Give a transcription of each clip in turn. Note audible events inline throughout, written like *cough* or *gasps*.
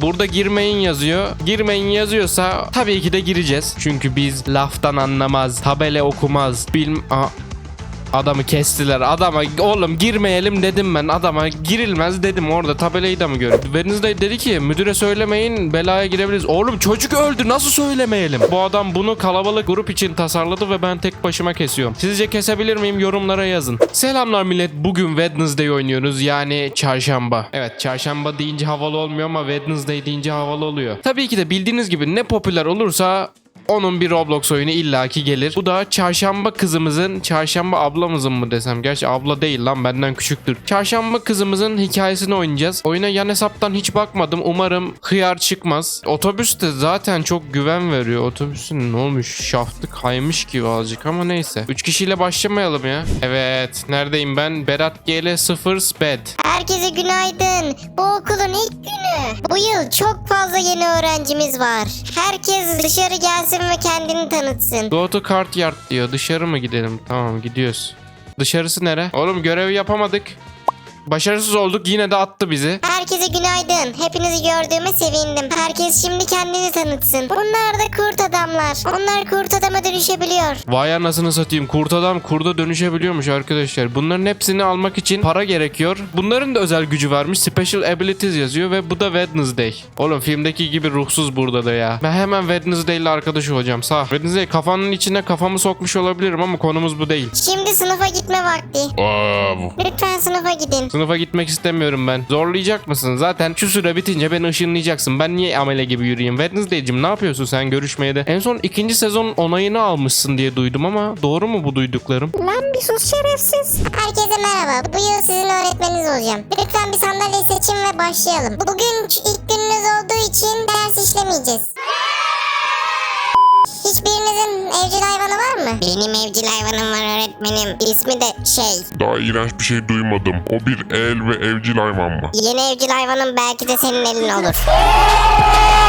Burada girmeyin yazıyor. Girmeyin yazıyorsa tabii ki de gireceğiz. Çünkü biz laftan anlamaz, tabele okumaz, bilm... Aa, Adamı kestiler. Adama oğlum girmeyelim dedim ben. Adama girilmez dedim orada tabelayı da mı gördü? Wednesday dedi ki müdüre söylemeyin belaya girebiliriz. Oğlum çocuk öldü nasıl söylemeyelim? Bu adam bunu kalabalık grup için tasarladı ve ben tek başıma kesiyorum. Sizce kesebilir miyim? Yorumlara yazın. Selamlar millet. Bugün Wednesday oynuyoruz. Yani çarşamba. Evet çarşamba deyince havalı olmuyor ama Wednesday deyince havalı oluyor. Tabii ki de bildiğiniz gibi ne popüler olursa onun bir Roblox oyunu illaki gelir. Bu da çarşamba kızımızın, çarşamba ablamızın mı desem? Gerçi abla değil lan benden küçüktür. Çarşamba kızımızın hikayesini oynayacağız. Oyuna yan hesaptan hiç bakmadım. Umarım hıyar çıkmaz. Otobüs de zaten çok güven veriyor. Otobüsün ne olmuş? Şaftı kaymış gibi azıcık ama neyse. 3 kişiyle başlamayalım ya. Evet. Neredeyim ben? Berat GL 0 Sped. Herkese günaydın. Bu okulun ilk günü. Bu yıl çok fazla yeni öğrencimiz var. Herkes dışarı gelsin ve kendini tanıtsın. Go to kart yard diyor. Dışarı mı gidelim? Tamam gidiyoruz. Dışarısı nere? Oğlum görev yapamadık. Başarısız olduk yine de attı bizi. Herkese günaydın. Hepinizi gördüğüme sevindim. Herkes şimdi kendini tanıtsın. Bunlar da kurt adamlar. Onlar kurt adama dönüşebiliyor. Vay anasını satayım. Kurt adam kurda dönüşebiliyormuş arkadaşlar. Bunların hepsini almak için para gerekiyor. Bunların da özel gücü varmış. Special abilities yazıyor ve bu da Wednesday. Oğlum filmdeki gibi ruhsuz burada da ya. Ben hemen Wednesday ile arkadaş olacağım. Sağ. Wednesday kafanın içine kafamı sokmuş olabilirim ama konumuz bu değil. Şimdi sınıfa gitme vakti. Lütfen sınıfa gidin. Sınıfa gitmek istemiyorum ben. Zorlayacak mısın? Zaten şu süre bitince beni ışınlayacaksın. Ben niye amele gibi yürüyeyim? Wednesday'cim ne yapıyorsun sen görüşmeye de? En son ikinci sezon onayını almışsın diye duydum ama doğru mu bu duyduklarım? Lan bir sus şerefsiz. Herkese merhaba. Bu yıl sizin öğretmeniniz olacağım. Lütfen bir sandalye seçin ve başlayalım. Bugün ilk gününüz olduğu için ders işlemeyeceğiz. Hiçbirinizin evcil hayvanı var mı? Benim evcil hayvanım var öğretmenim. İsmi de şey. Daha iğrenç bir şey duymadım. O bir el ve evcil hayvan mı? Yeni evcil hayvanım belki de senin elin olur. *laughs*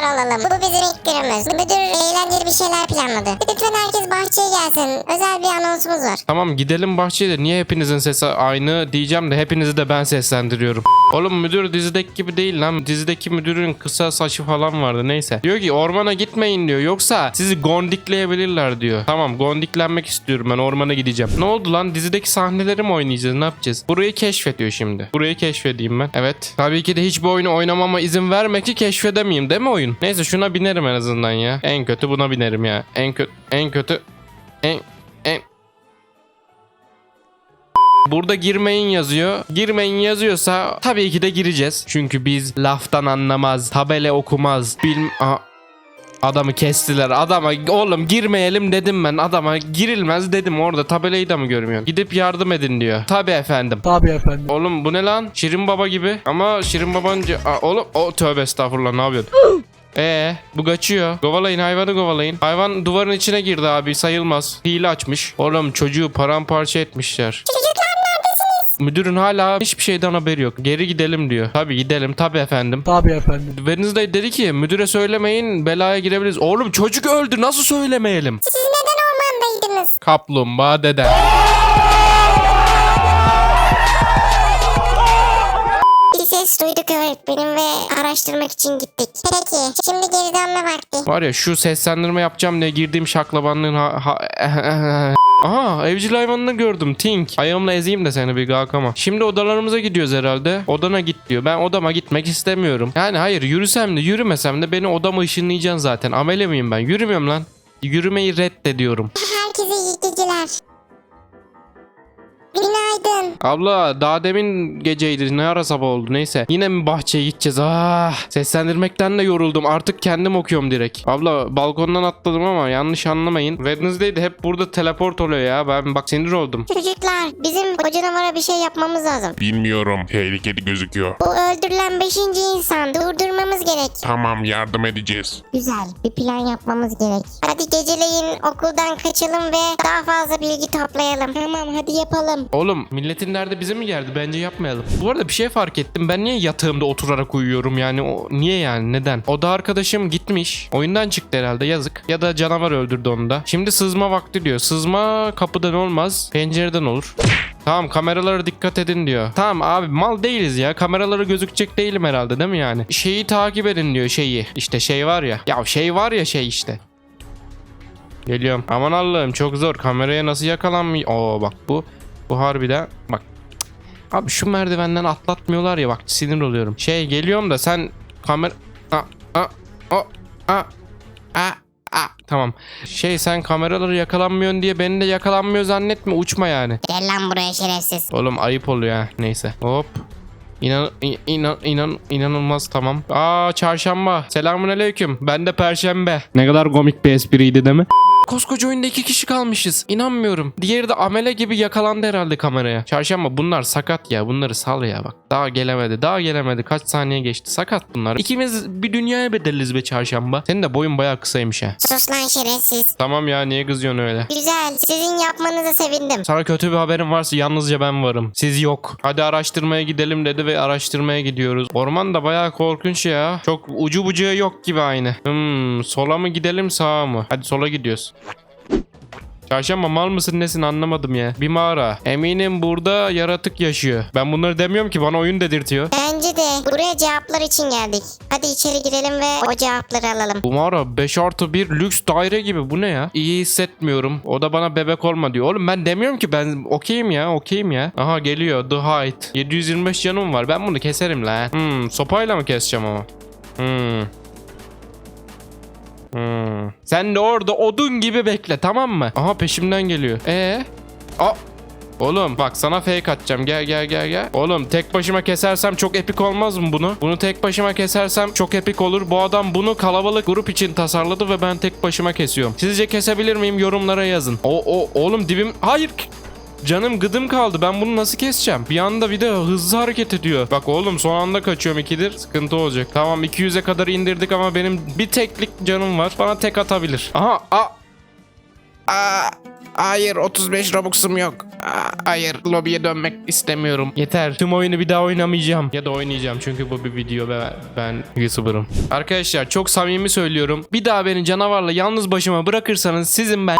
Kibar olalım. Bu bizim ilk günümüz. Müdür eğlenceli bir şeyler planladı. Lütfen herkes bahçeye gelsin. Özel bir anonsumuz var. Tamam gidelim bahçeye de niye hepinizin sesi aynı diyeceğim de hepinizi de ben seslendiriyorum. Oğlum müdür dizideki gibi değil lan. Dizideki müdürün kısa saçı falan vardı neyse. Diyor ki ormana gitmeyin diyor. Yoksa sizi gondikleyebilirler diyor. Tamam gondiklenmek istiyorum ben ormana gideceğim. Ne oldu lan dizideki sahneleri mi oynayacağız ne yapacağız? Burayı keşfediyor şimdi. Burayı keşfedeyim ben. Evet. Tabii ki de hiçbir oyunu oynamama izin verme ki keşfedemeyeyim değil mi oyun? Neyse şuna binerim en azından ya. En kötü buna binerim ya. En kötü en kötü en en Burada girmeyin yazıyor. Girmeyin yazıyorsa tabii ki de gireceğiz. Çünkü biz laftan anlamaz, tabele okumaz, bilm... Aa, Adamı kestiler. Adama oğlum girmeyelim dedim ben. Adama girilmez dedim orada tabelayı da mı görmüyorsun? Gidip yardım edin diyor. Tabii efendim. Tabii efendim. Oğlum bu ne lan? Şirin Baba gibi. Ama Şirin ce- Aa, oğlum o tövbe estağfurullah ne yapıyorsun? *gasps* Ee, bu kaçıyor. Kovalayın hayvanı kovalayın. Hayvan duvarın içine girdi abi sayılmaz. Hile açmış. Oğlum çocuğu paramparça etmişler. Çocuklar neredesiniz? Müdürün hala hiçbir şeyden haberi yok. Geri gidelim diyor. Tabii gidelim tabii efendim. Tabii efendim. Wednesday dedi ki müdüre söylemeyin belaya girebiliriz. Oğlum çocuk öldü nasıl söylemeyelim? Siz neden ormandaydınız? Kaplumbağa dede. Ses duyduk öğretmenim ve araştırmak için gittik. Peki, şimdi geri dönme vakti. Var ya şu seslendirme yapacağım diye girdiğim şaklabanlığın ha... ha *laughs* Aha evcil hayvanını gördüm Tink. Ayağımla ezeyim de seni bir kalkama. Şimdi odalarımıza gidiyoruz herhalde. Odana git diyor. Ben odama gitmek istemiyorum. Yani hayır yürüsem de yürümesem de beni odama ışınlayacaksın zaten. Amele miyim ben? Yürümüyorum lan. Yürümeyi reddediyorum. Günaydın. Abla daha demin geceydi ne ara sabah oldu neyse. Yine mi bahçeye gideceğiz ah. Seslendirmekten de yoruldum artık kendim okuyorum direkt. Abla balkondan atladım ama yanlış anlamayın. Wednesday'de hep burada teleport oluyor ya. Ben bak sinir oldum. Çocuklar, bizim o canavara bir şey yapmamız lazım. Bilmiyorum. Tehlikeli gözüküyor. Bu öldürülen beşinci insan. Durdurmamız gerek. Tamam yardım edeceğiz. Güzel, bir plan yapmamız gerek. Hadi geceleyin okuldan kaçalım ve daha fazla bilgi toplayalım. Tamam, hadi yapalım. Oğlum milletin derdi bize mi geldi? Bence yapmayalım. Bu arada bir şey fark ettim. Ben niye yatağımda oturarak uyuyorum yani? O, niye yani? Neden? O da arkadaşım gitmiş. Oyundan çıktı herhalde yazık. Ya da canavar öldürdü onu da. Şimdi sızma vakti diyor. Sızma kapıdan olmaz. Pencereden olur. Tamam kameralara dikkat edin diyor. Tamam abi mal değiliz ya. Kameralara gözükecek değilim herhalde değil mi yani? Şeyi takip edin diyor şeyi. İşte şey var ya. Ya şey var ya şey işte. Geliyorum. Aman Allah'ım çok zor. Kameraya nasıl yakalanmıyor? Oo bak bu. Bu harbiden. Bak. Abi şu merdivenden atlatmıyorlar ya bak sinir oluyorum. Şey geliyorum da sen kamera... A, a, o, a, a, a. Tamam. Şey sen kameraları yakalanmıyorsun diye beni de yakalanmıyor zannetme uçma yani. Gel lan buraya şerefsiz. Oğlum ayıp oluyor ha. Neyse. Hop. İnan, inan, inan, inanılmaz tamam. Aa çarşamba. Selamun aleyküm. Ben de perşembe. Ne kadar komik bir espriydi değil mi? Koskoca oyunda iki kişi kalmışız. İnanmıyorum. Diğeri de amele gibi yakalandı herhalde kameraya. Çarşamba bunlar sakat ya. Bunları sal ya bak. Daha gelemedi. Daha gelemedi. Kaç saniye geçti. Sakat bunlar. İkimiz bir dünyaya bedeliz be çarşamba. Senin de boyun bayağı kısaymış ha. Sus lan şerefsiz. Tamam ya niye kızıyorsun öyle? Güzel. Sizin yapmanıza sevindim. Sana kötü bir haberim varsa yalnızca ben varım. Siz yok. Hadi araştırmaya gidelim dedi ve araştırmaya gidiyoruz. Orman da bayağı korkunç ya. Çok ucu bucağı yok gibi aynı. Hmm, sola mı gidelim sağa mı? Hadi sola gidiyoruz. Çarşamba mal mısın nesin anlamadım ya. Bir mağara. Eminim burada yaratık yaşıyor. Ben bunları demiyorum ki bana oyun dedirtiyor. Bence de buraya cevaplar için geldik. Hadi içeri girelim ve o cevapları alalım. Bu mağara 5 artı 1 lüks daire gibi bu ne ya? İyi hissetmiyorum. O da bana bebek olma diyor. Oğlum ben demiyorum ki ben okeyim ya okeyim ya. Aha geliyor The Height. 725 canım var ben bunu keserim lan. Hmm sopayla mı keseceğim ama? Hmm. Hmm. Sen de orada odun gibi bekle tamam mı? Aha peşimden geliyor. Ee? Aa. Oğlum bak sana fake atacağım. Gel gel gel gel. Oğlum tek başıma kesersem çok epik olmaz mı bunu? Bunu tek başıma kesersem çok epik olur. Bu adam bunu kalabalık grup için tasarladı ve ben tek başıma kesiyorum. Sizce kesebilir miyim? Yorumlara yazın. O o oğlum dibim hayır. Canım gıdım kaldı. Ben bunu nasıl keseceğim? Bir anda bir de hızlı hareket ediyor. Bak oğlum son anda kaçıyorum ikidir. Sıkıntı olacak. Tamam 200'e kadar indirdik ama benim bir teklik canım var. Bana tek atabilir. Aha. A Aa, hayır 35 Robux'um yok. Aa, hayır lobiye dönmek istemiyorum. Yeter. Tüm oyunu bir daha oynamayacağım. Ya da oynayacağım çünkü bu bir video ve ben YouTuber'ım. Arkadaşlar çok samimi söylüyorum. Bir daha beni canavarla yalnız başıma bırakırsanız sizin ben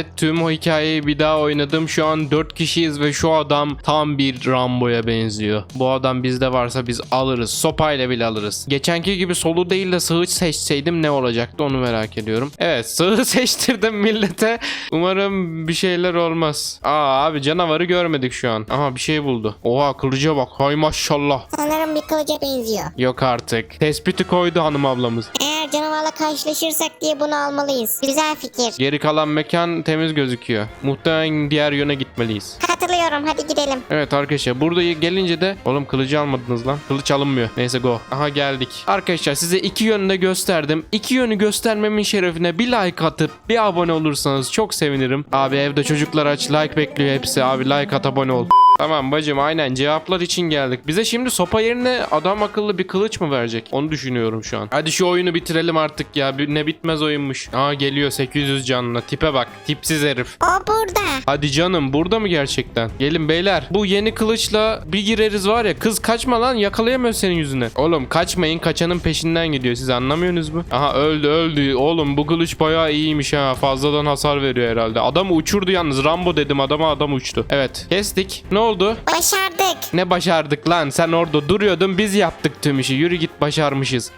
Evet tüm o hikayeyi bir daha oynadım. Şu an 4 kişiyiz ve şu adam tam bir Rambo'ya benziyor. Bu adam bizde varsa biz alırız. Sopayla bile alırız. Geçenki gibi solu değil de sağı seçseydim ne olacaktı onu merak ediyorum. Evet sağı *laughs* seçtirdim millete. Umarım bir şeyler olmaz. Aa abi canavarı görmedik şu an. Aha bir şey buldu. Oha kılıca bak. Hay maşallah. Sanırım bir kılıca benziyor. Yok artık. Tespiti koydu hanım ablamız. Eğer canavarla karşılaşırsak diye bunu almalıyız. Güzel fikir. Geri kalan mekan temiz gözüküyor. Muhtemelen diğer yöne gitmeliyiz. Katılıyorum hadi gidelim. Evet arkadaşlar burada gelince de oğlum kılıcı almadınız lan. Kılıç alınmıyor. Neyse go. Aha geldik. Arkadaşlar size iki yönde gösterdim. İki yönü göstermemin şerefine bir like atıp bir abone olursanız çok sevinirim. Abi evde çocuklar aç like bekliyor hepsi. Abi like at abone ol. Tamam bacım aynen cevaplar için geldik. Bize şimdi sopa yerine adam akıllı bir kılıç mı verecek? Onu düşünüyorum şu an. Hadi şu oyunu bitirelim artık ya. Bir- Ne bitmez oyunmuş. Aa geliyor 800 canına. Tipe bak. Tipsiz herif. O burada. Hadi canım burada mı gerçekten? Gelin beyler. Bu yeni kılıçla bir gireriz var ya. Kız kaçma lan yakalayamıyor senin yüzüne. Oğlum kaçmayın kaçanın peşinden gidiyor. Siz anlamıyorsunuz mu? Aha öldü öldü. Oğlum bu kılıç bayağı iyiymiş ha. Fazladan hasar veriyor herhalde. Adamı uçurdu yalnız. Rambo dedim adama adam uçtu. Evet kestik. Ne oldu? Başardık. Ne başardık lan? Sen orada duruyordun biz yaptık tüm işi. Yürü git başarmışız.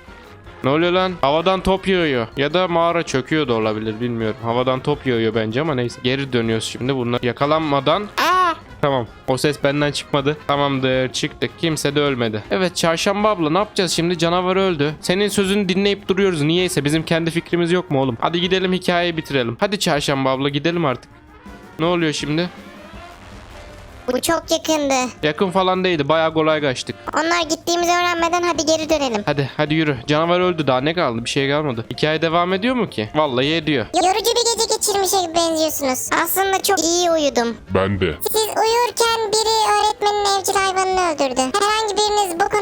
Ne oluyor lan? Havadan top yağıyor. Ya da mağara çöküyor da olabilir bilmiyorum. Havadan top yağıyor bence ama neyse. Geri dönüyoruz şimdi bunlar yakalanmadan. Aa! Tamam. O ses benden çıkmadı. Tamamdır çıktık. Kimse de ölmedi. Evet çarşamba abla ne yapacağız şimdi? Canavar öldü. Senin sözünü dinleyip duruyoruz. Niyeyse bizim kendi fikrimiz yok mu oğlum? Hadi gidelim hikayeyi bitirelim. Hadi çarşamba abla gidelim artık. Ne oluyor şimdi? Bu çok yakındı. Yakın falan değildi. Bayağı kolay kaçtık. Onlar gittiğimizi öğrenmeden hadi geri dönelim. Hadi hadi yürü. Canavar öldü daha ne kaldı? Bir şey kalmadı. Hikaye devam ediyor mu ki? Vallahi ediyor. Yorucu bir gece uyumamışa benziyorsunuz. Aslında çok iyi uyudum. Ben de. Siz uyurken biri öğretmenin evcil hayvanını öldürdü. Herhangi biriniz bu konu hakkında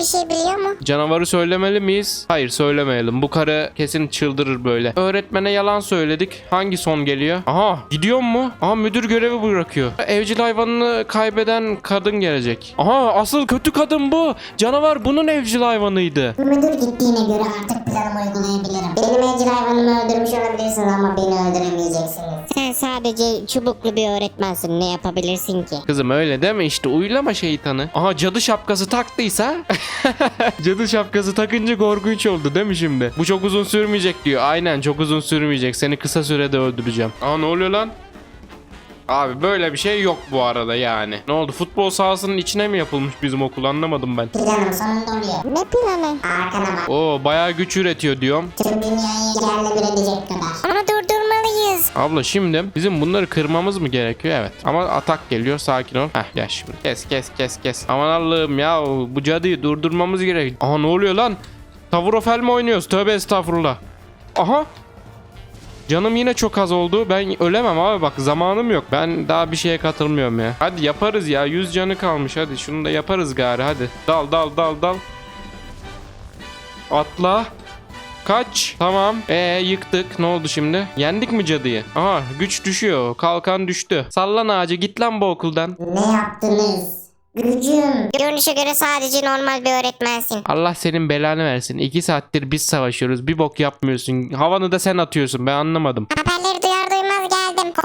bir şey biliyor mu? Canavarı söylemeli miyiz? Hayır söylemeyelim. Bu karı kesin çıldırır böyle. Öğretmene yalan söyledik. Hangi son geliyor? Aha gidiyor mu? Aha müdür görevi bırakıyor. Evcil hayvanını kaybeden kadın gelecek. Aha asıl kötü kadın bu. Canavar bunun evcil hayvanıydı. Müdür gittiğine göre artık planımı uygulayabilirim. Benim evcil hayvanımı öldürmüş olabilirsiniz ama beni öldüremeyeceksiniz. Sen sadece çubuklu bir öğretmensin. Ne yapabilirsin ki? Kızım öyle deme işte uylama şeytanı. Aha cadı şapkası taktıysa. *laughs* cadı şapkası takınca korkunç oldu değil mi şimdi? Bu çok uzun sürmeyecek diyor. Aynen çok uzun sürmeyecek. Seni kısa sürede öldüreceğim. Aa ne oluyor lan? Abi böyle bir şey yok bu arada yani. Ne oldu futbol sahasının içine mi yapılmış bizim okul anlamadım ben. Planım sonunda oluyor. Ne planı? Arkana bak. Oo bayağı güç üretiyor diyorum. Tüm dünyayı yerle bir edecek kadar. Abla şimdi bizim bunları kırmamız mı gerekiyor? Evet. Ama atak geliyor sakin ol. Heh gel şimdi. Kes kes kes kes. Aman Allah'ım ya bu cadıyı durdurmamız gerek. Aha ne oluyor lan? Tavurofel mi oynuyoruz? Tövbe estağfurullah. Aha. Canım yine çok az oldu. Ben ölemem abi bak zamanım yok. Ben daha bir şeye katılmıyorum ya. Hadi yaparız ya. 100 canı kalmış. Hadi şunu da yaparız gari hadi. Dal dal dal dal. Atla. Kaç. Tamam. Ee yıktık. Ne oldu şimdi? Yendik mi cadıyı? Aha güç düşüyor. Kalkan düştü. Sallan ağacı git lan bu okuldan. Ne yaptınız? Gücüm. Görünüşe göre sadece normal bir öğretmensin. Allah senin belanı versin. İki saattir biz savaşıyoruz. Bir bok yapmıyorsun. Havanı da sen atıyorsun. Ben anlamadım.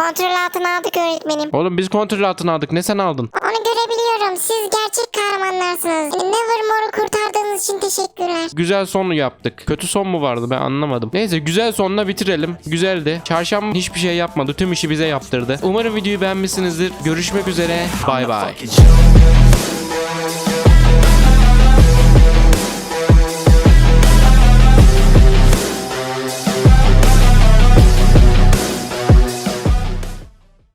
Kontrol altına aldık öğretmenim. Oğlum biz kontrol altına aldık. Ne sen aldın? Onu görebiliyorum. Siz gerçek kahramanlarsınız. Nevermore'u kurtardığınız için teşekkürler. Güzel sonu yaptık. Kötü son mu vardı ben anlamadım. Neyse güzel sonla bitirelim. Güzeldi. Çarşamba hiçbir şey yapmadı. Tüm işi bize yaptırdı. Umarım videoyu beğenmişsinizdir. Görüşmek üzere. Bay bay.